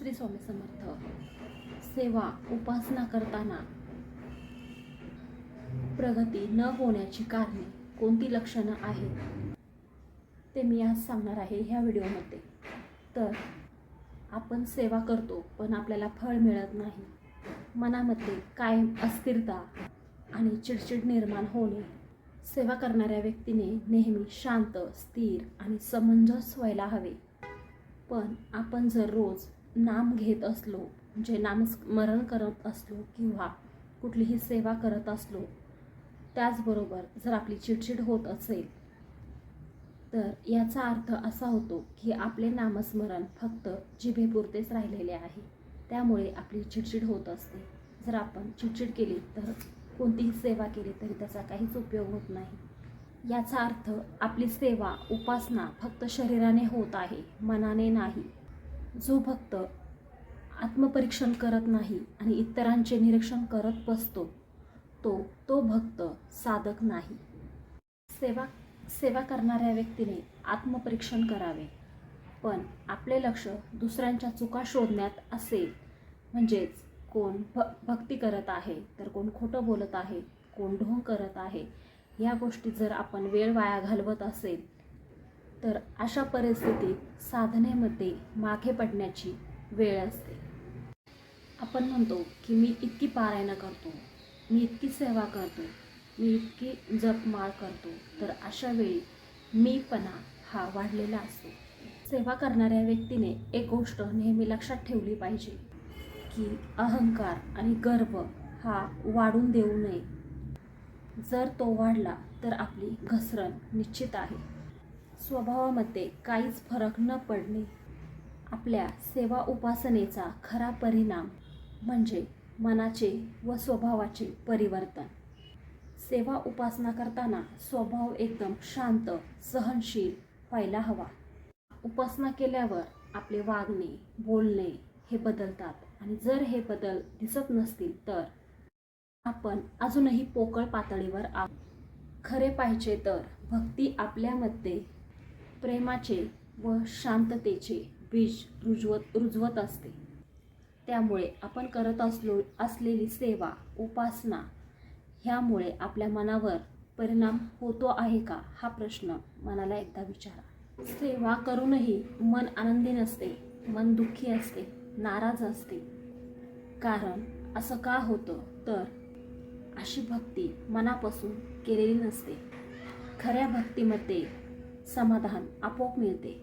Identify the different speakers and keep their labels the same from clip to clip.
Speaker 1: श्री स्वामी समर्थ. सेवा उपासना करताना प्रगती न होण्याची कारणे कोणती लक्षणं आहेत? ते मी आज सांगणार आहे ह्या व्हिडिओमध्ये. तर आपण सेवा करतो पण आपल्याला फळ मिळत नाही. मनामध्ये कायम अस्थिरता आणि चिडचिड निर्माण होणे. सेवा करणाऱ्या व्यक्तीने नेहमी शांत स्थिर आणि समंजस व्हायला हवे. पण आपण जर रोज नाम घेत असलो म्हणजे नामस्मरण करत असलो किंवा कुठलीही सेवा करत असलो त्याचबरोबर जर आपली चिडचिड होत असेल तर याचा अर्थ असा होतो की आपले नामस्मरण फक्त जिभेपुरतेच राहिलेले आहे. त्यामुळे आपली चिडचिड होत असते. जर आपण चिडचिड केली तर कोणतीही सेवा केली तरी त्याचा काहीच उपयोग होत नाही. याचा अर्थ आपली सेवा उपासना फक्त शरीराने होत आहे मनाने नाही. जो भक्त आत्मपरीक्षण करत नाही आणि इतरांचे निरीक्षण करत बसतो तो तो भक्त साधक नाही. सेवा सेवा करणाऱ्या व्यक्तीने आत्मपरीक्षण करावे. पण आपले लक्ष दुसऱ्यांच्या चुका शोधण्यात असेल. म्हणजेच कोण भ भक्ती करत आहे तर कोण खोटं बोलत आहे कोण ढोंग करत आहे या गोष्टी जर आपण वेळ वाया घालवत असेल तर अशा परिस्थितीत साधनेमध्ये मागे पडण्याची वेळ असते. आपण म्हणतो की मी इतकी पारायणं करतो मी इतकी सेवा करतो मी इतकी जपमाळ करतो तर अशा वेळी मीपणा हा वाढलेला असतो. सेवा करणाऱ्या व्यक्तीने एक गोष्ट नेहमी लक्षात ठेवली पाहिजे की अहंकार आणि गर्व हा वाढून देऊ नये. जर तो वाढला तर आपली घसरण निश्चित आहे. स्वभावामध्ये काहीच फरक न पडणे. आपल्या सेवा उपासनेचा खरा परिणाम म्हणजे मनाचे व स्वभावाचे परिवर्तन. सेवा उपासना करताना स्वभाव एकदम शांत सहनशील व्हायला हवा. उपासना केल्यावर आपले वागणे बोलणे हे बदलतात आणि जर हे बदल दिसत नसतील तर आपण अजूनही पोकळ पातळीवर आहोत. खरे पाहिजे तर भक्ती आपल्यामध्ये प्रेमाचे व शांततेचे बीज रुजवत रुजवत असते. त्यामुळे आपण करत असलो असलेली सेवा उपासना ह्यामुळे आपल्या मनावर परिणाम होतो आहे का? हा प्रश्न मनाला एकदा विचारा. सेवा करूनही मन आनंदी नसते मन दुःखी असते नाराज असते. कारण असं का होतं? तर अशी भक्ती मनापासून केलेली नसते. खऱ्या भक्तीमध्ये समाधान आपोआप मिळते.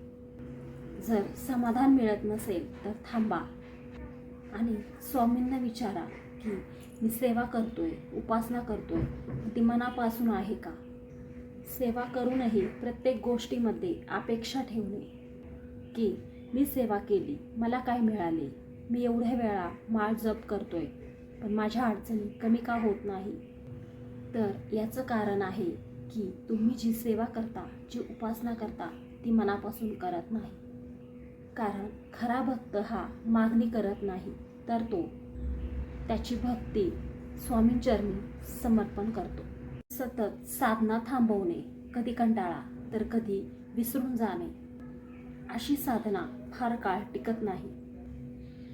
Speaker 1: जर समाधान मिळत नसेल तर थांबा. आणि स्वामींना विचारा की मी सेवा करतोय उपासना करतोय ती मनापासून आहे का? सेवा करूनही प्रत्येक गोष्टीमध्ये अपेक्षा ठेवणे. की मी सेवा केली मला काय मिळाले? मी एवढ्या वेळा माळ जप करतोय पण माझ्या अडचणी कमी का होत नाही? तर याचं कारण आहे की तुम्ही जी सेवा करता जी उपासना करता ती मनापासून करत नाही. कारण खरा भक्त हा मागणी करत नाही तर तो त्याची भक्ती स्वामींचरणी समर्पण करतो. सतत साधना थांबवणे कधी कंटाळा तर कधी विसरून जाणे अशी साधना फार काळ टिकत नाही.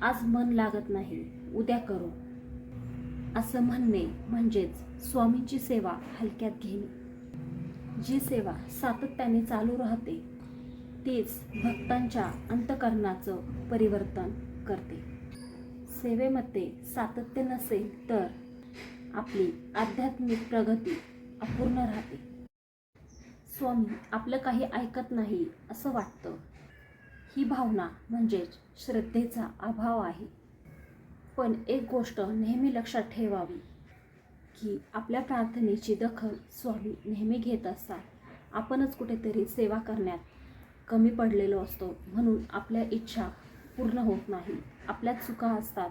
Speaker 1: आज मन लागत नाही उद्या करू. असं म्हणणे म्हणजेच स्वामींची सेवा हलक्यात घेणे. जी सेवा सातत्याने चालू राहते तीच भक्तांच्या अंतकरणाचं परिवर्तन करते. सेवेमध्ये सातत्य नसेल तर आपली आध्यात्मिक प्रगती अपूर्ण राहते. स्वामी आपलं काही ऐकत नाही असं वाटतं. ही भावना म्हणजेच श्रद्धेचा अभाव आहे. पण एक गोष्ट नेहमी लक्षात ठेवावी की आपल्या प्रार्थनेची दखल स्वामी नेहमी घेत असतात. आपणच कुठेतरी सेवा करण्यात कमी पडलेलो असतो म्हणून आपल्या इच्छा पूर्ण होत नाही. आपल्यात चुका असतात.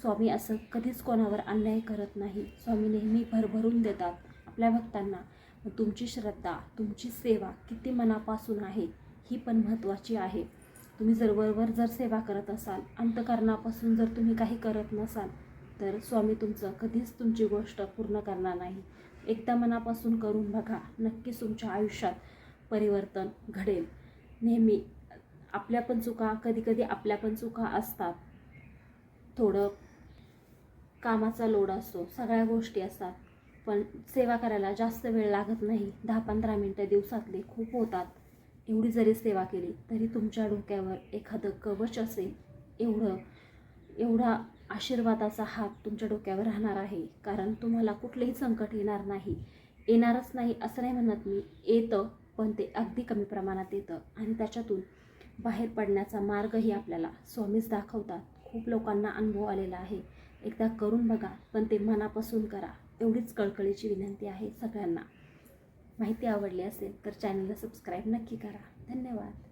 Speaker 1: स्वामी असं कधीच कोणावर अन्याय करत नाही. स्वामी नेहमी भरभरून देतात आपल्या भक्तांना. तुमची श्रद्धा तुमची सेवा किती मनापासून आहे ही पण महत्त्वाची आहे. तुम्ही जर वरवर जर सेवा करत असाल अंतकरणापासून जर तुम्ही काही करत नसाल तर स्वामी तुमचं कधीच तुमची गोष्ट पूर्ण करणार नाही. एकदा मनापासून करून बघा नक्कीच तुमच्या आयुष्यात परिवर्तन घडेल. नेहमी आपल्या पण चुका कधीकधी आपल्या पण चुका असतात. थोडं कामाचा लोड असतो सगळ्या गोष्टी असतात. पण सेवा करायला जास्त वेळ लागत नाही. दहा पंधरा मिनटं दिवसातले खूप होतात. एवढी जरी सेवा केली तरी तुमच्या डोक्यावर एखादं कवच असेल. एवढं एवढा आशीर्वादाचा हात तुमच्या डोक्यावर राहणार आहे. कारण तुम्हाला कुठलंही संकट येणार नाही. येणारच नाही असं नाही म्हणत मी. येतं पण ते अगदी कमी प्रमाणात येतं. आणि त्याच्यातून बाहेर पडण्याचा मार्गही आपल्याला स्वामीच दाखवतात. खूप लोकांना अनुभव आलेला आहे. एकदा करून बघा पण ते मनापासून करा. एवढीच कळकळीची विनंती आहे सगळ्यांना. माहिती आवडली असेल तर चॅनलला सबस्क्राईब नक्की करा. धन्यवाद.